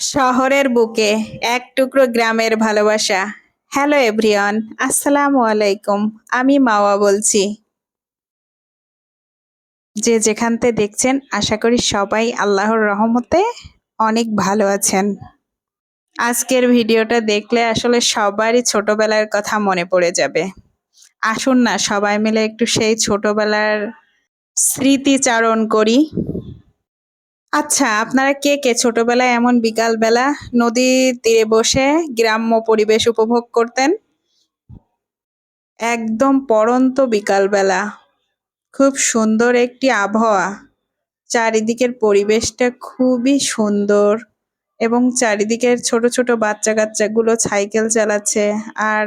শহরের বুকে এক টুকরো গ্রামের ভালোবাসা। হ্যালো এভরিওয়ান আসসালামু আলাইকুম। আমি মাওয়া বলছি। যে যেখান থেকে দেখছেন, আশা করি সবাই আল্লাহর রহমতে অনেক ভালো আছেন। আজকের ভিডিওটা দেখলে আসলে সবারই ছোটবেলার কথা মনে পড়ে যাবে। আসুন না, সবাই মিলে একটু সেই ছোটবেলার স্মৃতিচারণ করি। আচ্ছা আপনারা কে কে ছোটবেলায় এমন বিকালবেলা নদীর তীরে বসে গ্রাম্য পরিবেশ উপভোগ করতেন? একদম পড়ন্ত বিকালবেলা। খুব সুন্দর একটি আবহাওয়া। চারিদিকের পরিবেশটা খুবই সুন্দর এবং চারিদিকের ছোট ছোট বাচ্চা কাচ্চাগুলো সাইকেল চালাচ্ছে আর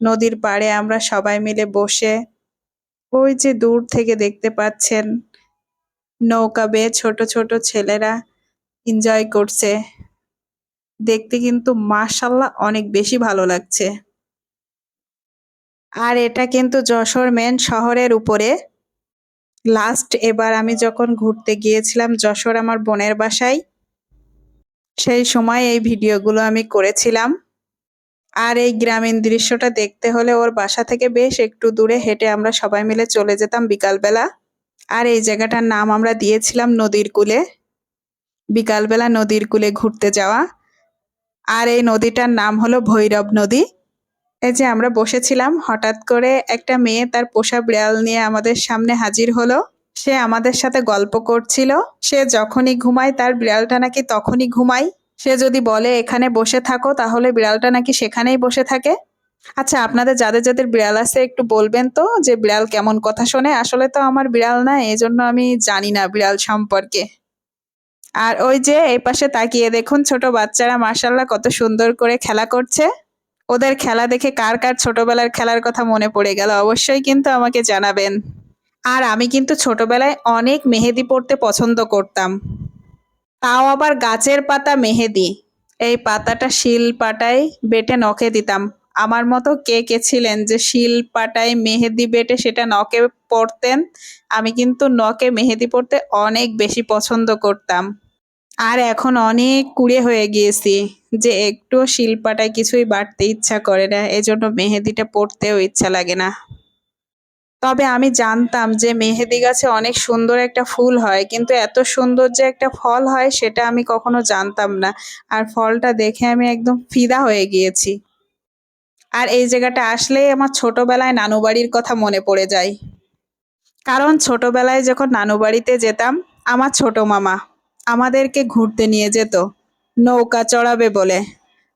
নদীর পাড়ে আমরা সবাই মিলে বসে ওই যে দূর থেকে দেখতে পাচ্ছেন নৌকা বেয়ে ছোট ছোট ছেলেরা এনজয় করছে। দেখতে কিন্তু মাশাল্লাহ অনেক বেশি ভালো লাগছে। আর এটা কিন্তু যশোর মেন শহরের উপরে। লাস্ট এবার আমি যখন ঘুরতে গিয়েছিলাম যশোর আমার বোনের বাসায়, সেই সময় এই ভিডিওগুলো আমি করেছিলাম। আর এই গ্রামীণ দৃশ্যটা দেখতে হলে ওর বাসা থেকে বেশ একটু দূরে হেঁটে আমরা সবাই মিলে চলে যেতাম বিকালবেলা। আর এই জায়গাটার নাম আমরা দিয়েছিলাম নদীর কূলে। বিকালবেলা নদীর কূলে ঘুরতে যাওয়া। আর এই নদীটার নাম হলো ভৈরব নদী। এই যে আমরা বসেছিলাম, হঠাৎ করে একটা মেয়ে তার পোষা বিড়াল নিয়ে আমাদের সামনে হাজির হলো। সে আমাদের সাথে গল্প করছিল। সে যখনই ঘুমায়, তার বিড়ালটা নাকি তখনই ঘুমায়। সে যদি বলে, এখানে বসে থাকো, তাহলে বিড়ালটা নাকি সেখানেই বসে থাকে। আচ্ছা আপনাদের যাদের যাদের বিড়াল আছে একটু বলবেন তো যে বিড়াল কেমন কথা শোনে? আসলে তো আমার বিড়াল না এই জন্য আমি জানি না বিড়াল সম্পর্কে। আর ওই যে এই পাশে তাকিয়ে দেখুন ছোট বাচ্চারা মার্শাল্লাহ কত সুন্দর করে খেলা করছে। ওদের খেলা দেখে কার কার ছোটবেলার খেলার কথা মনে পড়ে গেল, অবশ্যই কিন্তু আমাকে জানাবেন। আর আমি কিন্তু ছোটবেলায় অনেক মেহেদি পড়তে পছন্দ করতাম। তাও আবার গাছের পাতা মেহেদি। এই পাতাটা শিল পাটায় বেটে নখে দিতাম। আমার মতো কে কে ছিলেন? যে শিল পাটায় মেহেদি বেটে সেটা নখে পড়তেন আমি কিন্তু নখে মেহেদি পড়তে অনেক বেশি পছন্দ করতাম। আর এখন অনেক কুড়ে হয়ে গিয়েছি যে একটু শিল্পাটায় কিছুই বাড়তে ইচ্ছা করে না, এজন্য মেহেদিটা পড়তেও ইচ্ছা লাগে না। তবে আমি জানতাম যে মেহেদি গাছে অনেক সুন্দর একটা ফুল হয়, কিন্তু এত সুন্দর যে একটা ফল হয় সেটা আমি কখনো জানতাম না। আর ফলটা দেখে আমি একদম ফিদা হয়ে গিয়েছি। আর এই জায়গাটা আসলেই আমার ছোটবেলায় নানু বাড়ির কথা মনে পড়ে যায়। কারণ ছোটবেলায় যখন নানু বাড়িতে যেতাম, আমার ছোট মামা আমাদেরকে ঘুরতে নিয়ে যেত, নৌকা চড়াবে বলে।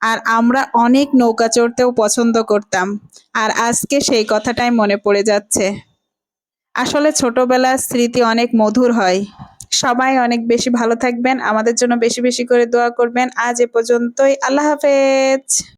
আর আমরা অনেক নৌকা চড়তেও পছন্দ করতাম। আর আজকে সেই কথাটাই মনে পড়ে যাচ্ছে। আসলে ছোটবেলার স্মৃতি অনেক মধুর হয়। সবাই অনেক বেশি ভালো থাকবেন, আমাদের জন্য বেশি বেশি করে দোয়া করবেন। আজ এ পর্যন্তই, আল্লাহ হাফেজ।